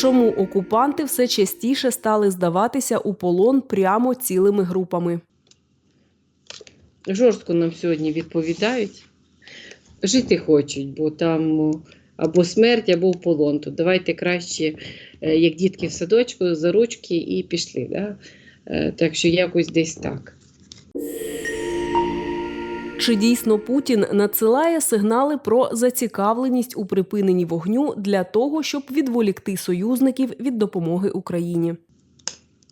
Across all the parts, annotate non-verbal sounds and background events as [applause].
Чому окупанти все частіше стали здаватися у полон прямо цілими групами? жорстко нам сьогодні відповідають. Жити хочуть, бо там або смерть, або полон. То давайте краще, е, як дітки в садочку, за ручки і пішли. Да? Е, Так що якось десь так. Чи дійсно Путін надсилає сигнали про зацікавленість у припиненні вогню для того, щоб відволікти союзників від допомоги Україні?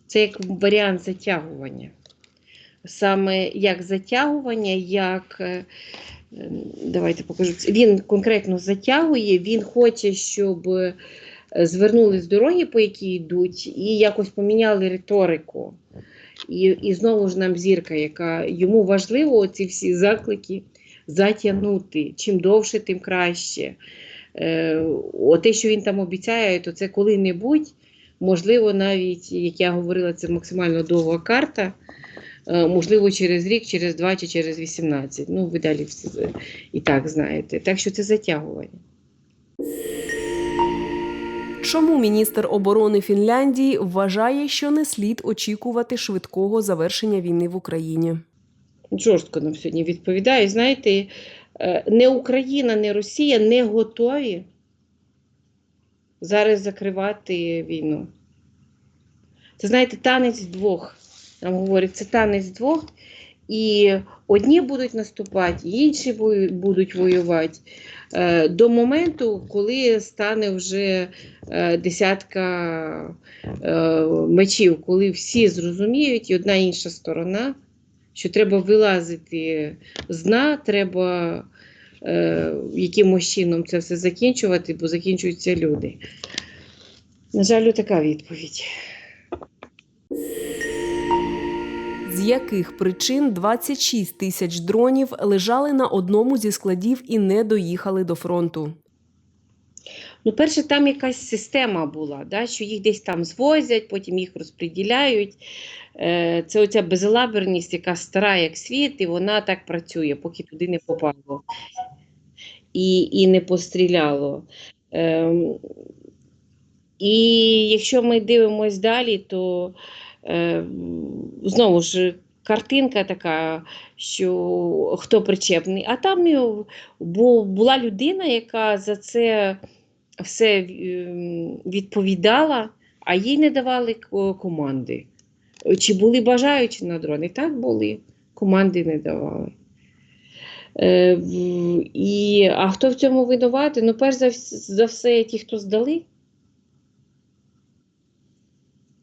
Це як варіант затягування. Саме як затягування, як е, давайте покажу. Він конкретно затягує, він хоче, щоб е, звернули з дороги, по якій йдуть, і якось поміняли риторику. І, і знову ж нам зірка, яка йому важливо ці всі заклики затягнути. Чим довше, тим краще. Е, о, те, що він там обіцяє, то це коли-небудь, можливо, навіть, як я говорила, це максимально довга карта. Е, Можливо, через рік, через два чи через 18. Ну, ви далі і так знаєте. Так що це затягування. Чому міністр оборони Фінляндії вважає, що не слід очікувати швидкого завершення війни в Україні? Жорстко нам сьогодні відповідає. Знаєте, е, не Україна, не Росія не готові зараз закривати війну. Це знаєте, танець двох. Нам говорять, це танець двох. І одні будуть наступати, інші будуть воювати е, до моменту, коли стане вже е, десятка е, мечів, коли всі зрозуміють, і одна інша сторона, що треба вилазити з дна, треба якимось чином це все закінчувати, бо закінчуються люди. На жаль, така відповідь. Яких причин 26 тисяч дронів лежали на одному зі складів і не доїхали до фронту? Ну, перше, там якась система була, да, що їх десь там звозять, потім їх розподіляють. Е, Це оця безалаберність, яка стара як світ, і вона так працює, поки туди не попало і, і не постріляло. Ем, І якщо ми дивимось далі, то знову ж картинка така, що хто причепний. А там е, була людина, яка за це все ем, відповідала, а їй не давали команди. Чи були бажаючі на дрони? Так були, команди не давали. Е, і, а хто в цьому винуватий? Ну, перш за все, ті, хто здали.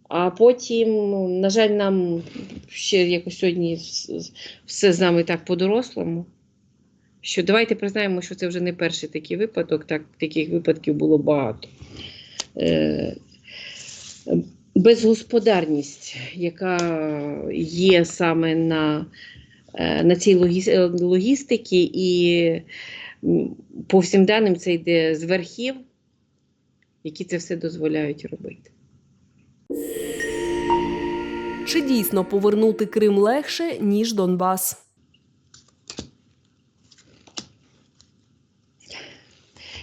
А потім, ну, на жаль, нам ще якось сьогодні все з нами так по-дорослому. Що давайте признаємо, що це вже не перший такий випадок, так, таких випадків було багато. Е, безгосподарність, яка є саме на, е, на цій логіс- логістиці, і по всім даним це йде з верхів, які це все дозволяють робити. Чи дійсно повернути Крим легше, ніж Донбас?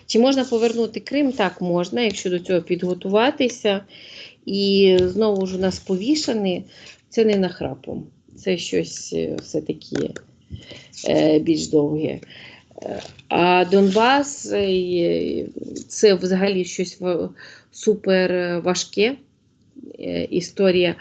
Чи можна повернути Крим? Так, можна, якщо до цього підготуватися. І знову ж у нас повішані, це не нахрапом, це щось е, все-таки е, більш довге. Е, А Донбас це взагалі щось супер важке історія.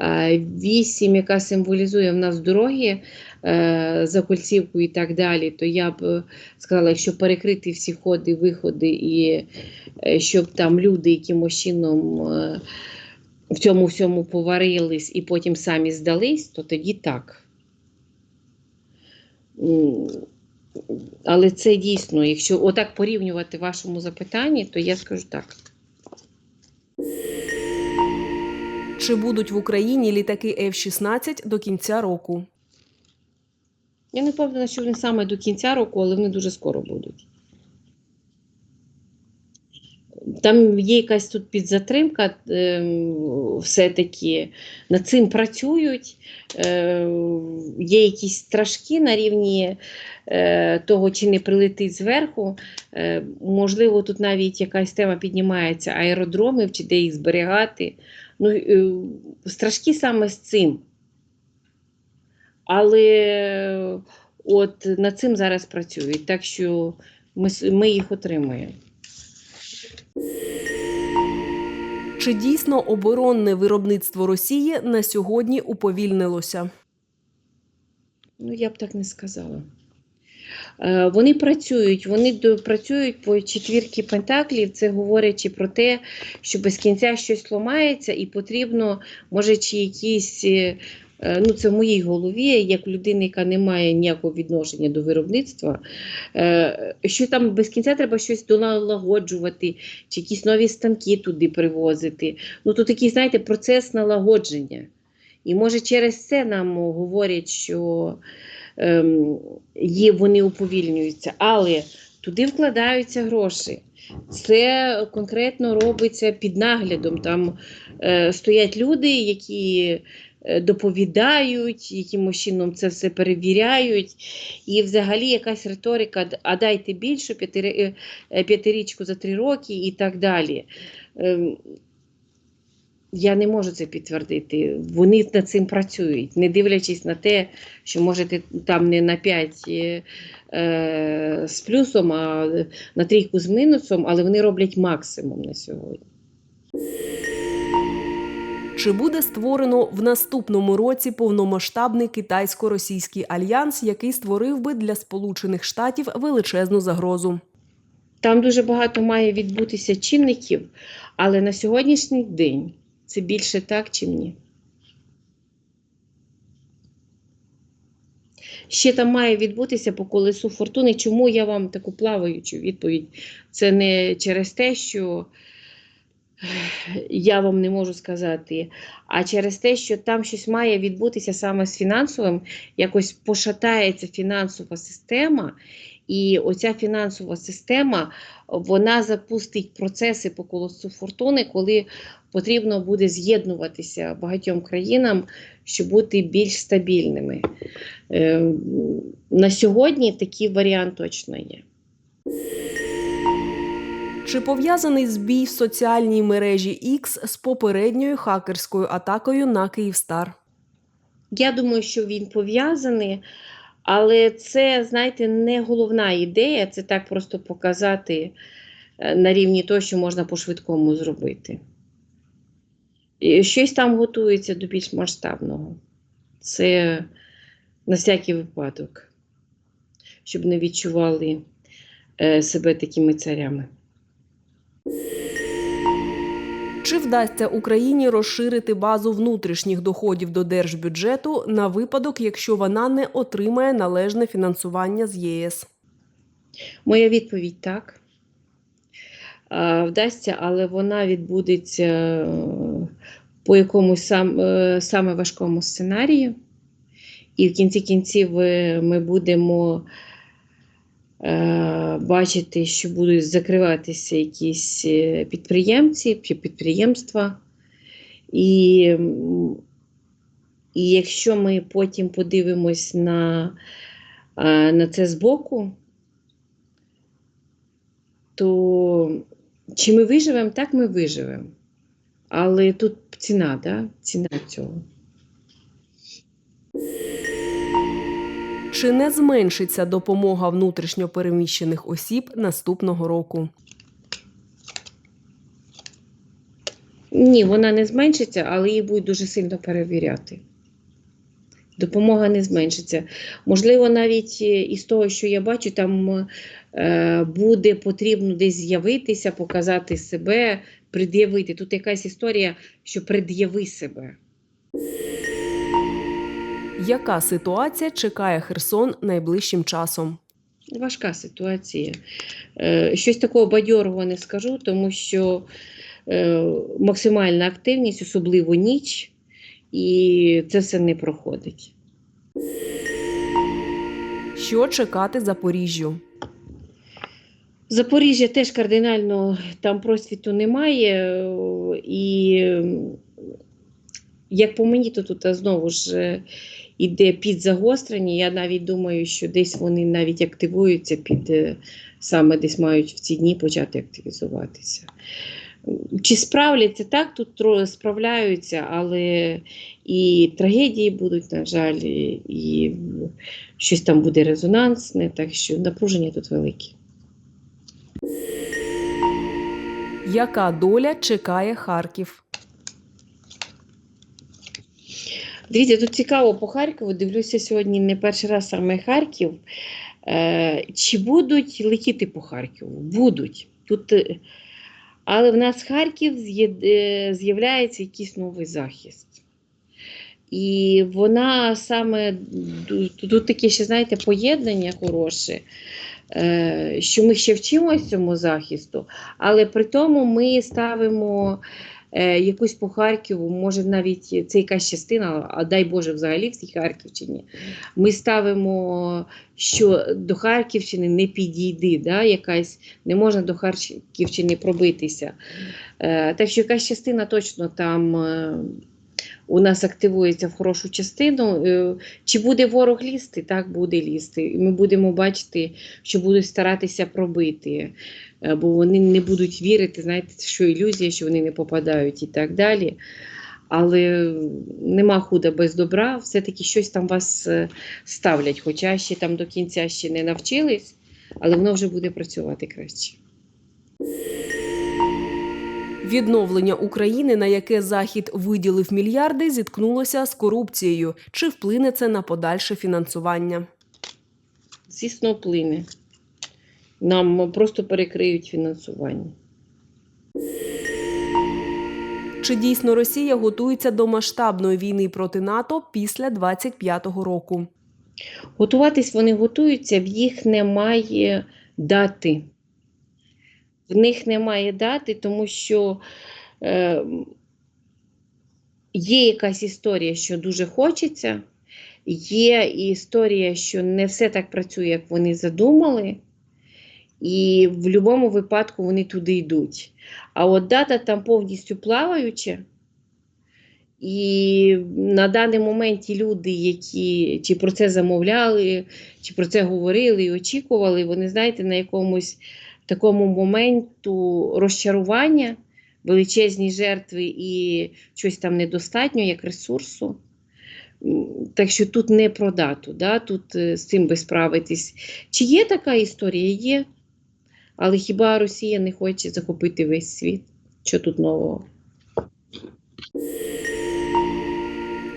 Е, Вісім, яка символізує в нас дороги е, за кольцівку і так далі, то я б е, сказала, якщо перекрити всі ходи, виходи, і е, щоб там люди якимось чином е, в цьому всьому поварились і потім самі здались, то тоді так. Але це дійсно, якщо отак порівнювати вашому запитанні, то я скажу так. Чи будуть в Україні літаки F-16 до кінця року? Я не впевнена, що вони саме до кінця року, але вони дуже скоро будуть. Там є якась тут підзатримка, ем, все-таки над цим працюють. Е, Є якісь страшки на рівні е, того, чи не прилетить зверху. Е, Можливо, тут навіть якась тема піднімається аеродромів, чи де їх зберігати. Ну, е, страшки саме з цим. Але от над цим зараз працюють, так що ми, ми їх отримуємо. Чи дійсно оборонне виробництво Росії на сьогодні уповільнилося? Ну, я б так не сказала. Е, Вони працюють, вони працюють по четвірки пентаклів, це говорячи про те, що без кінця щось ламається і потрібно, може, чи якісь, е, ну це в моїй голові, як людини, яка не має ніякого відношення до виробництва, е, що там без кінця треба щось доналагоджувати, чи якісь нові станки туди привозити. Ну, то такий, знаєте, процес налагодження. І може через це нам говорять, що є, вони уповільнюються, але туди вкладаються гроші. Це конкретно робиться під наглядом. Там е, стоять люди, які е, доповідають, якимось чином це все перевіряють. І взагалі якась риторика, а дайте більше е, п'ятирічку за три роки і так далі. Ем, я не можу це підтвердити. Вони над цим працюють, не дивлячись на те, що можете там не на 5 е, е, з плюсом, а на трійку з мінусом, але вони роблять максимум на сьогодні. Чи буде створено в наступному році повномасштабний китайсько-російський альянс, який створив би для Сполучених Штатів величезну загрозу? Там дуже багато має відбутися чинників, але на сьогоднішній день це більше так, чи ні. Ще там має відбутися по колесу фортуни. Чому я вам таку плаваючу відповідь? Це не через те, що я вам не можу сказати, а через те, що там щось має відбутися саме з фінансовим, якось пошатається фінансова система, і оця фінансова система вона запустить процеси по колосу фортуни, коли потрібно буде з'єднуватися багатьом країнам, щоб бути більш стабільними. Е, На сьогодні такий варіант точно є. Чи пов'язаний збій в соціальній мережі X з попередньою хакерською атакою на Київстар? Я думаю, що він пов'язаний, але це, знаєте, не головна ідея, це так просто показати е, на рівні того, що можна по-швидкому зробити. І щось там готується до більш масштабного. Це на всякий випадок, щоб не відчували е, себе такими царями. Чи вдасться Україні розширити базу внутрішніх доходів до держбюджету на випадок, якщо вона не отримає належне фінансування з ЄС? Моя відповідь так. Вдасться, але вона відбудеться е, по якомусь сам, е, саме важкому сценарію. І в кінці кінців е, ми будемо бачити, що будуть закриватися якісь е, підприємці підприємства. І, і якщо ми потім подивимось на, е, на це збоку, то чи ми виживемо, так ми виживемо. Але тут ціна, да? ціна цього. Чи не зменшиться допомога внутрішньо переміщених осіб наступного року? Ні, вона не зменшиться, але її будуть дуже сильно перевіряти. Допомога не зменшиться. Можливо, навіть е, із того, що я бачу, там е, буде потрібно десь з'явитися, показати себе, пред'явити. Тут якась історія, що пред'яви себе. Яка ситуація чекає Херсон найближчим часом? Важка ситуація. Е, Щось такого бадьорого не скажу, тому що е, максимальна активність, особливо ніч, і це все не проходить. Що чекати Запоріжжю? Запоріжжя теж кардинально там просвіту немає. е, І як по мені, то тут знову ж іде під загострення. Я навіть думаю, що десь вони навіть активуються під е, саме десь мають в ці дні почати активізуватися. Чи справляться так, тут справляються, але і трагедії будуть, на жаль, і, і щось там буде резонансне, так що напруження тут велике. Яка доля чекає Харків? Дивіться, тут цікаво по Харкову. Дивлюся сьогодні не перший раз саме Харків. Е, чи будуть летіти по Харкову? Будуть. Тут, е, але в нас Харків е, з'являється якийсь новий захист. І вона саме тут таке ще, знаєте, поєднання хороше, що ми ще вчимося цьому захисту, але при тому ми ставимо якусь по Харкову, може навіть це якась частина, а дай Боже, взагалі в цій Харківщині. Ми ставимо, що до Харківщини не підійди, да, якась, не можна до Харківщини пробитися. Е, так що якась частина точно там. У нас активується в хорошу частину. Е, Чи буде ворог лізти? Так, буде лізти. Ми будемо бачити, що будуть старатися пробити, Е, бо вони не будуть вірити, знаєте, що ілюзія, що вони не попадають і так далі. Але нема худа без добра, все-таки щось там вас е, ставлять, хоча ще там до кінця ще не навчились, але воно вже буде працювати краще. Відновлення України, на яке Захід виділив мільярди, зіткнулося з корупцією. Чи вплине це на подальше фінансування? Звісно, вплине. Нам просто перекриють фінансування. Чи дійсно Росія готується до масштабної війни проти НАТО після 25-го року? Готуватись вони готуються, в їх немає дати. В них немає дати, тому що е, є якась історія, що дуже хочеться, є історія, що не все так працює, як вони задумали, і в будь-якому випадку вони туди йдуть. А от дата там повністю плаваюча. І на даний момент ті люди, які чи про це замовляли, чи про це говорили і очікували, вони, знаєте, на якомусь такому моменту розчарування, величезні жертви і щось там недостатньо, як ресурсу. Так що тут не про дату, да? тут е, з цим би справитись. Чи є така історія? Є. Але хіба Росія не хоче захопити весь світ? Що тут нового?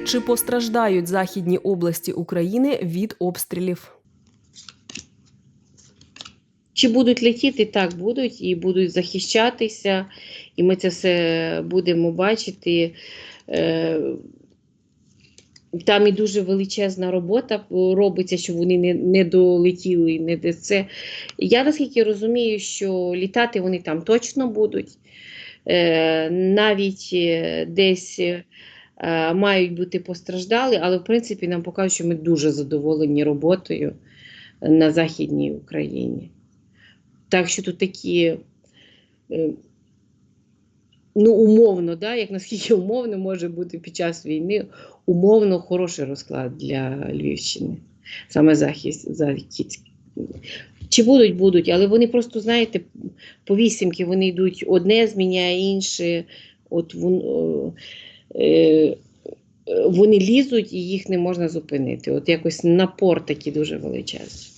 Чи постраждають західні області України від обстрілів? Чи будуть летіти? Так, будуть, і будуть захищатися, і ми це все будемо бачити. Е, Там і дуже величезна робота робиться, щоб вони не, не долетіли. Не де це. Я наскільки розумію, що літати вони там точно будуть. Е, Навіть е, десь мають бути постраждали, але в принципі нам покажуть, що ми дуже задоволені роботою на Західній Україні. Так що тут такі, е, ну, умовно, да, як наскільки [laughs] умовно може бути під час війни, умовно хороший розклад для Львівщини, саме захист, захід. Чи будуть, будуть, але вони просто, знаєте, по вісімки вони йдуть, одне зміняє інше, от вон, е, вони лізуть і їх не можна зупинити. От якось напор такий дуже величезний.